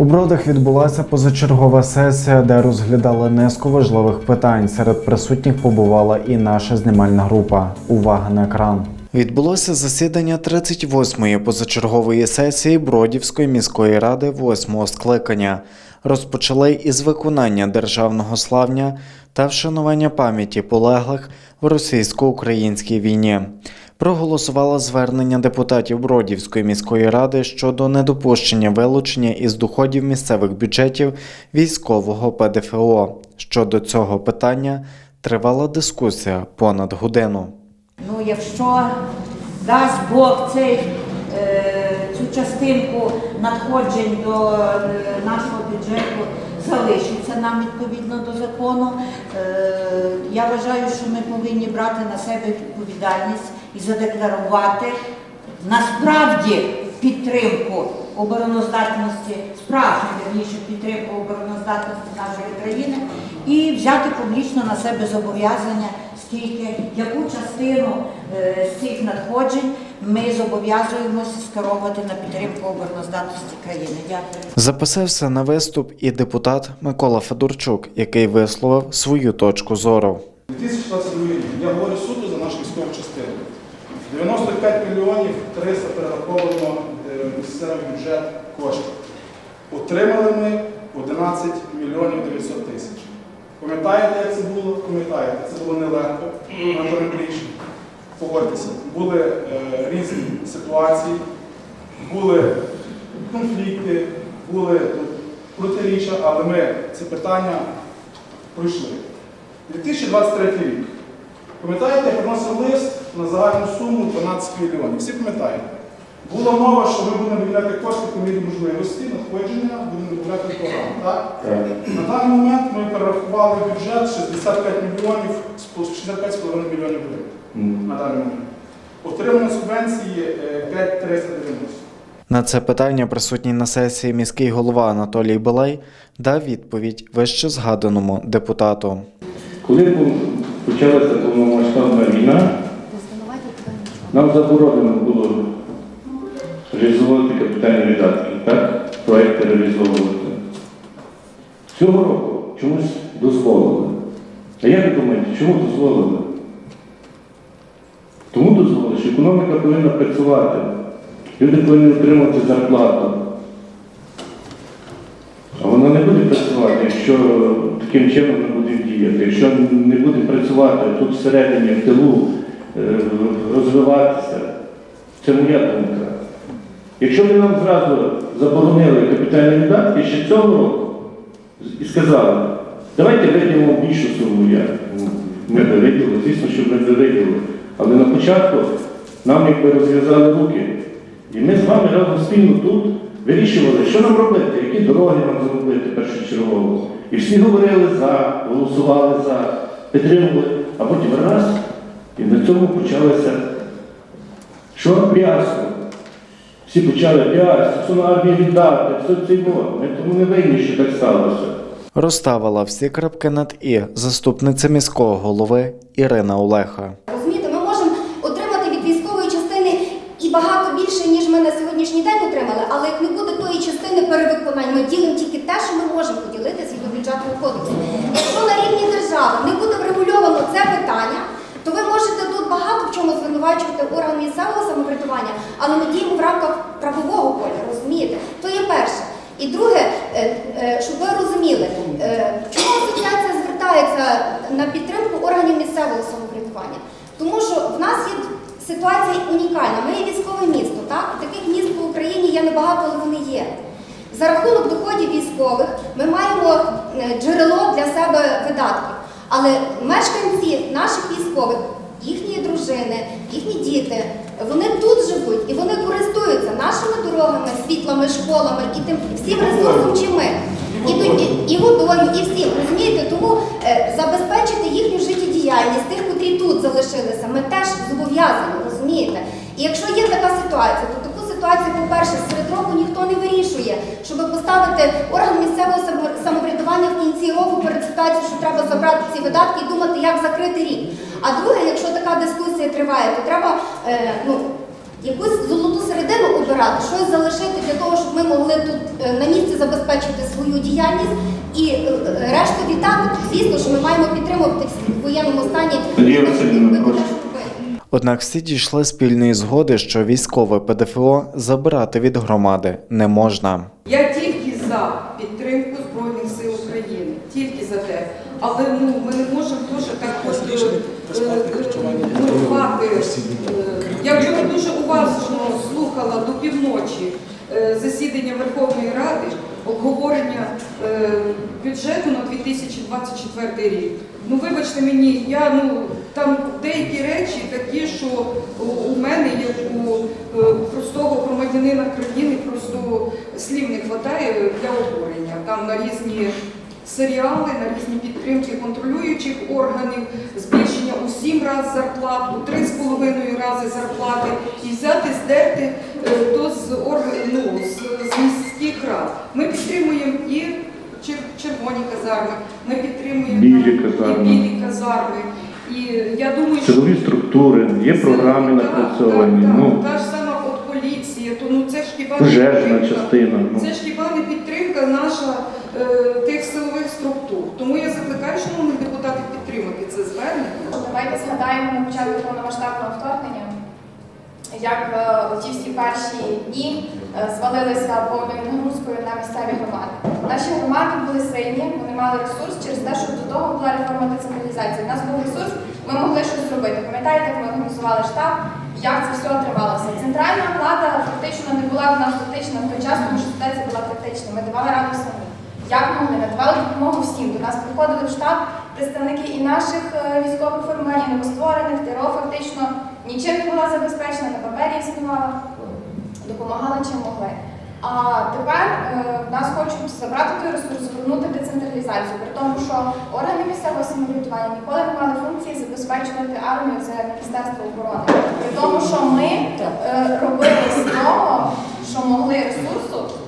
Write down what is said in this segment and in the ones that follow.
У Бродах відбулася позачергова сесія, де розглядали низку важливих питань. Серед присутніх побувала і наша знімальна група. Увага на екран. Відбулося засідання 38-ї позачергової сесії Бродівської міської ради 8-го скликання. Розпочали із виконання державного славня та вшанування пам'яті полеглих в російсько-українській війні. Проголосувала звернення депутатів Бродівської міської ради щодо недопущення вилучення із доходів місцевих бюджетів військового ПДФО. Щодо цього питання тривала дискусія понад годину. Ну, якщо дасть Бог цей, е, цю частинку надходжень до е, нашого бюджету залишиться нам відповідно до закону, е, я вважаю, що ми повинні брати на себе відповідальність і задекларувати насправді підтримку обороноздатності, справжню вірніше підтримку обороноздатності нашої країни і взяти публічно на себе зобов'язання, скільки яку частину е, з цих надходжень ми зобов'язуємося скеровувати на підтримку обороноздатності країни. Дякую. Записався на виступ і депутат Микола Федорчук, який висловив свою точку зору. 2022 рік. Я говорю суто за нашу військову частину. 95 мільйонів 300 перераховано е, місцевий бюджет коштів. Отримали ми 11 мільйонів 900 тисяч. Пам'ятаєте, як це було? Пам'ятаєте, це було нелегко, Андрійович. Погодьтеся, були е, різні ситуації, були конфлікти, були протиріччя, але ми це питання пройшли. 2023 рік. Пам'ятаєте, я приносив лист на загальну суму 12 мільйонів. Всі пам'ятаєте? Була мова, що ми будемо виділяти кошти по мірі можливості, надходження, будемо виділяти програму. Так? На даний момент ми перерахували бюджет 65 мільйонів, 65,5 мільйонів гривень на даний момент. Отримано субвенції е, 5390. На це питання присутній на сесії міський голова Анатолій Балай дав відповідь вище згаданому депутату. Коли почалася повномасштабна війна, нам заборонено було реалізовувати капітальні видатки, так? Проекти реалізовувати. Цього року чомусь дозволили. А як ви думаєте, чому дозволили? Тому дозволили, що економіка повинна працювати. Люди повинні отримати зарплату. А вона не буде працювати, якщо таким чином не будемо діяти. Якщо не будемо працювати тут всередині, в тилу, е, розвиватися, це моя думка. Якщо ви нам зразу заборонили капітальні видатки ще цього року і сказали, давайте виділимо більшу суму, я, ми би виділили, звісно, що ми би виділили. Але на початку нам якби розв'язали руки. І ми з вами разом спільно тут вирішували, що нам робити, які дороги нам зробити першочергово. І всі говорили за, голосували за, підтримували, а потім раз, і на цьому почалося що піарство. Всі почали піарство, все на армії віддати, все це його. Ми тому не винні, що так сталося. Розставила всі крапки над і заступниця міського голови Ірина Олеха. Розумієте, ми можемо отримати від військової частини і багато більше, ніж ми на сьогоднішній день отримали, але як не буде тої частини перевиконань, ми ділимо тільки те, що ми можемо поділити згідно бюджетного кодексу. Якщо на рівні держави не буде врегульовано це питання, то ви можете тут багато в чому звинувачувати орган місцевого самоврядування, але ми діємо в рамках правового поля, розумієте? То є перше. І друге, е, е, щоб ви розуміли, е, чому асоціація звертається на підтримку органів місцевого самоврядування? Тому що в нас є ситуація унікальна. Ми є військове місто, так? Таких міст по Україні є небагато, але вони є. За рахунок доходів військових ми маємо джерело для себе видатків. Але мешканці наших військових, їхні дружини, їхні діти, вони тут живуть і вони користуються нашими дорогами, світлами, школами і тим всім ресурсом, чим ми. І, тоді, і водою, і всім, розумієте? Тому е, забезпечити їхню життєдіяльність, тих, котрі тут залишилися, ми теж зобов'язані, розумієте? І якщо є така ситуація, то ситуацію, по-перше, серед року ніхто не вирішує, щоб поставити орган місцевого самоврядування в кінці року перед ситуацією, що треба забрати ці видатки і думати, як закрити рік. А друге, якщо така дискусія триває, то треба е, ну, якусь золоту середину обирати, щось залишити для того, щоб ми могли тут е, на місці забезпечити свою діяльність. І е, решту відтак, звісно, що ми маємо підтримувати в воєнному стані. Надія Василівна, прошу. Однак всі дійшли спільної згоди, що військове ПДФО забирати від громади не можна. Я тільки за підтримку Збройних сил України, тільки за те. Але ну, ми не можемо дуже так от, е, е, ну. Е, Я вчора дуже уважно слухала до півночі засідання Верховної Ради, обговорення бюджету на 2024 рік. Ну, вибачте мені, я ну там деякі речі такі, що у, мене, як у е, простого громадянина країни, просто слів не вистачає для обговорення. Там на різні серіали, на різні підтримки контролюючих органів, збільшення у сім разів зарплат, у три з половиною рази зарплати і взяти здерти е, то з ну, з, з міських рад. Ми підтримуємо і червоні казарми, ми підтримуємо Білі і білі казарми. І я думаю, що структури, є програми так, напрацьовані. так, Ну, так. Та ж сама от поліція, то ну це ж хіба не пожежна підтримка. частина. Ну. Це ж хіба не підтримка наша е, тих силових структур. Тому я закликаю шановних депутатів підтримати це звернення. Давайте згадаємо на початку повномасштабного вторгнення, як е, ті всі перші дні звалилися повною нагрузкою на місцеві громади. Наші громади були сильні, вони мали ресурс через те, що до того була реформа децентралізації. У нас був ресурс, ми могли щось зробити. Пам'ятаєте, як ми організували штаб, як це все тривалося? Центральна влада фактично не була в нас дотична в той час, тому що ситуація була критична. Ми давали раду самі. Як могли, надавали допомогу всім. До нас приходили в штаб представники і наших е, військових формувань, і новостворених, ТРО фактично нічим не була забезпечена, на папері існувала, допомагали чим могли. А тепер в нас хочуть забрати той ресурс, звернути децентралізацію, при тому, що органи місцевого самоврядування ніколи не мали функції забезпечувати армію, це Міністерство оборони. При тому, що ми е, робили з того, що могли ресурсу, е,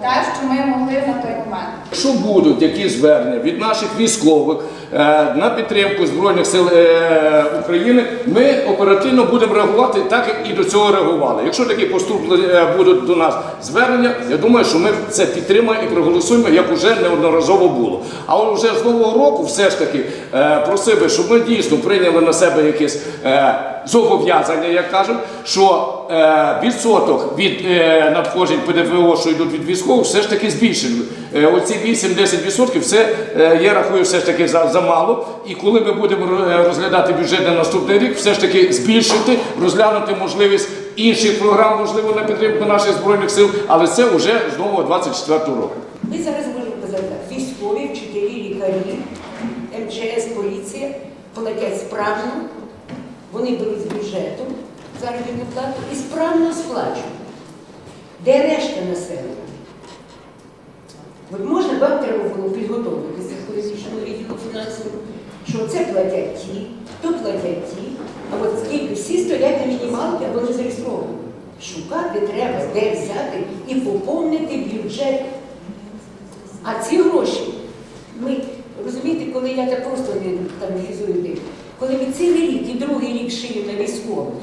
те, що ми могли на той момент. Якщо будуть якісь звернення від наших військових е, на підтримку Збройних сил е, України, ми оперативно будемо реагувати так, як і до цього реагували. Якщо такі поступлення е, будуть до нас звернення, я думаю, що ми це підтримаємо і проголосуємо, як вже неодноразово було. Але вже з нового року, все ж таки, е, просив би, щоб ми дійсно прийняли на себе якісь е, зобов'язання, як кажуть, що е, відсоток від е, надходжень ПДФО, що йдуть від військових, все ж таки збільшили. Е, оці 8-10% це е, я рахую все ж таки за, за. І коли ми будемо розглядати бюджет на наступний рік, все ж таки збільшити, розглянути можливість інших програм, можливо, на підтримку наших збройних сил, але це вже з нового 24 року. Ми зараз можемо казати військові, вчителі, лікарі, МЧС, поліція платять справно, вони беруть з бюджету заробітну плату і справно сплачують. Де решта населення? От можна вам треба було підготовитися в політичному відділу фінансів, що це платять ті, то платять ті, а от скільки всі стоять на мінімалки або не зареєстровані. Шукати треба, де взяти і поповнити бюджет. А ці гроші, ми розумієте, коли я так просто не там коли ми цілий рік і другий рік шиємо на військових,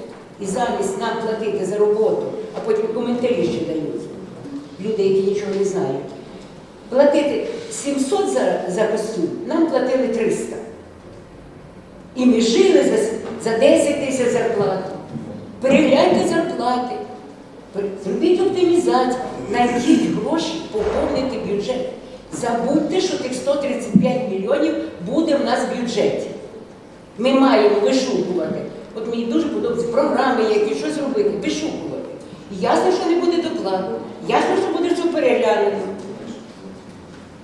і замість нам платити за роботу, а потім коментарі ще дають, люди, які нічого не знають. Платити 700 за, за костюм, нам платили 300. І ми жили за, за 10 тисяч зарплату. Перегляньте зарплати, зробіть оптимізацію, знайдіть гроші, поповнити бюджет. Забудьте, що тих 135 мільйонів буде в нас в бюджеті. Ми маємо вишукувати. От мені дуже подобаються програми, які щось робити, вишукувати. Ясно, що не буде докладу, ясно, що буде все переглянено.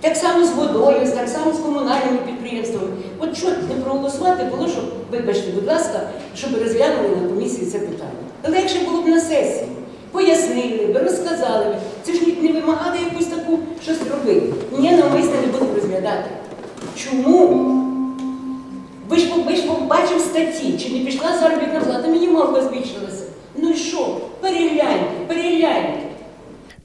Так само з водою, так само з комунальними підприємствами. От що не проголосувати було, щоб, вибачте, будь ласка, щоб розглянули на комісії це питання. Легше було б на сесії. Пояснили би, розказали би. Це ж не вимагає якусь таку щось робити. Ні, навмисно не будемо розглядати. Чому? Ви ж, ви ж побачив статті, чи не пішла заробітна плата, мінімалка збільшилася. Ну і що? Перегляньте, перегляньте.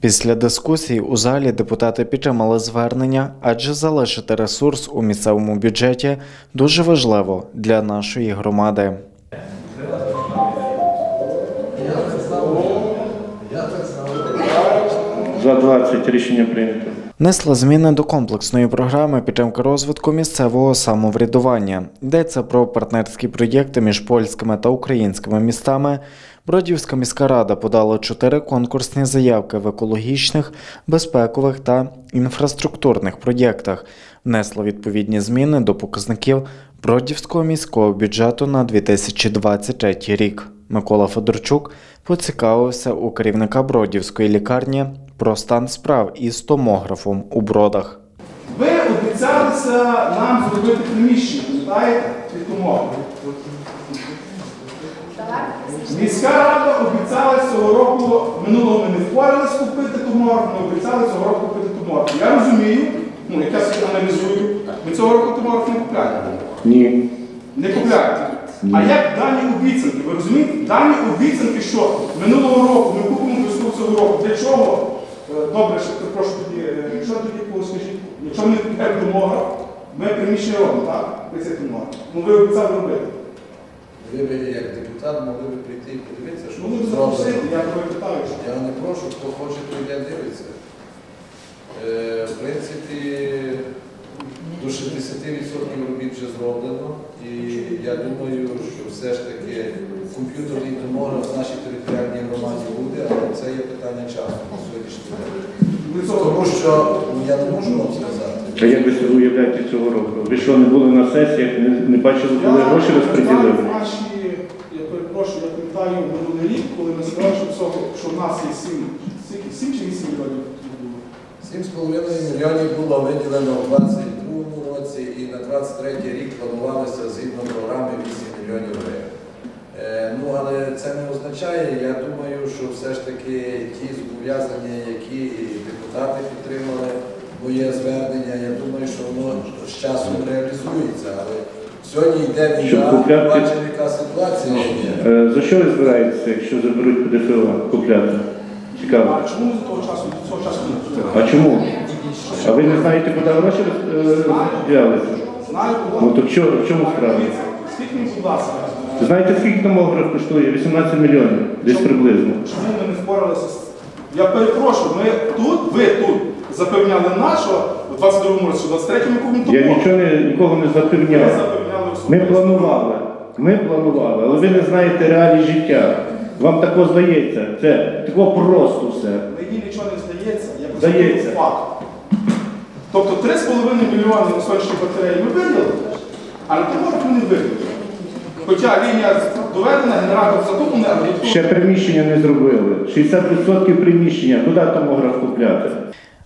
Після дискусії у залі депутати підтримали звернення, адже залишити ресурс у місцевому бюджеті дуже важливо для нашої громади. За 20 рішення прийнято. Несла зміни до комплексної програми підтримки розвитку місцевого самоврядування. Йдеться про партнерські проєкти між польськими та українськими містами. Бродівська міська рада подала чотири конкурсні заявки в екологічних, безпекових та інфраструктурних проєктах. Внесла відповідні зміни до показників Бродівського міського бюджету на 2023 рік. Микола Федорчук поцікавився у керівника Бродівської лікарні про стан справ із томографом у бродах. Ви обіцялися нам зробити приміщення, пам'ятаєте? Під томограф. Міська рада обіцяла цього року, минулого ми не впоралися купити томограф, ми обіцяли цього року купити томограф. Я розумію, ну як я собі аналізую, ми цього року томограф не купляємо. Ні. Не купляєте. А як дані обіцянки? Ви розумієте? Дані обіцянки, що минулого року ми купимо обов'язково цього року. Для чого? Добре, що прошу тоді, е, якщо тоді скажіть, якщо ми купимо томограф, ми приміщення робимо, так? Ви це томограф. Ну ви обіцяли робити. Ви б як депутат могли б прийти і подивитися, що Ну ви запросити, я тебе питаю. що. Я не прошу, хто хоче, то я дивиться. Е, в принципі, до 60% робіт вже зроблено. І я думаю, що все ж таки комп'ютерний томограф в нашій територіальній громаді буде, але це є питання часу на сьогоднішній день. Тому що я не можу вам сказати. А як ви собі уявляєте цього року? Ви що, не були на сесіях, не, не бачили, коли гроші розподілили? наші, я перепрошую, я пам'ятаю минулий рік, коли ми сказали, що, всього, що в нас є 7, 7 чи 8 мільйонів було. 7,5 мільйонів було виділено у 2022 році і на 2023 рік планувалося згідно програми 8 мільйонів гривень. Е, Ну, але це не означає, я думаю, що все ж таки ті зобов'язання, які і депутати підтримали, моє звернення, я думаю, що воно з часом реалізується. Але сьогодні йде війна, бачимо, яка ситуація є. Е, За що ви збираєтеся, якщо заберуть ПДФО купляти? Цікаво. А чому з того часу до цього часу не А чому? А ви не знаєте, куди гроші роз- Ну то в чому, в чому справа? Скільки будь ласка, знаєте, скільки томограф коштує? 18 мільйонів, десь приблизно. чому ми не впоралися з... Я перепрошую, ми тут, ви тут запевняли нашого у 22-му році, що 23-му купимо Я нічого не, нікого не запевняв. запевняли Ми особисто. планували. Ми планували, але ви не знаєте реалій життя. Вам тако здається. Це тако просто все. Мені нічого не здається, я Здається. просто факт. Тобто 3,5 мільйони на сонячні батареї ми виділили, а на томограф ми не виділили. Хоча лінія доведена, генератор закуплений, але ніхто Ще приміщення не зробили. 60% приміщення, туди томограф купляти.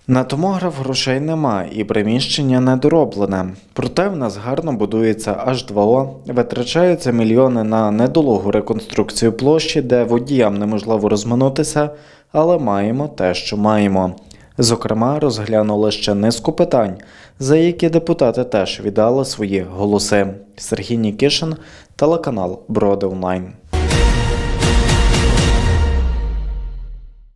На томограф грошей нема і приміщення недороблене. Проте в нас гарно будується H2O, витрачаються мільйони на недолугу реконструкцію площі, де водіям неможливо розминутися, але маємо те, що маємо. Зокрема, розглянули ще низку питань, за які депутати теж віддали свої голоси. Сергій Нікішин, телеканал Броди Онлайн.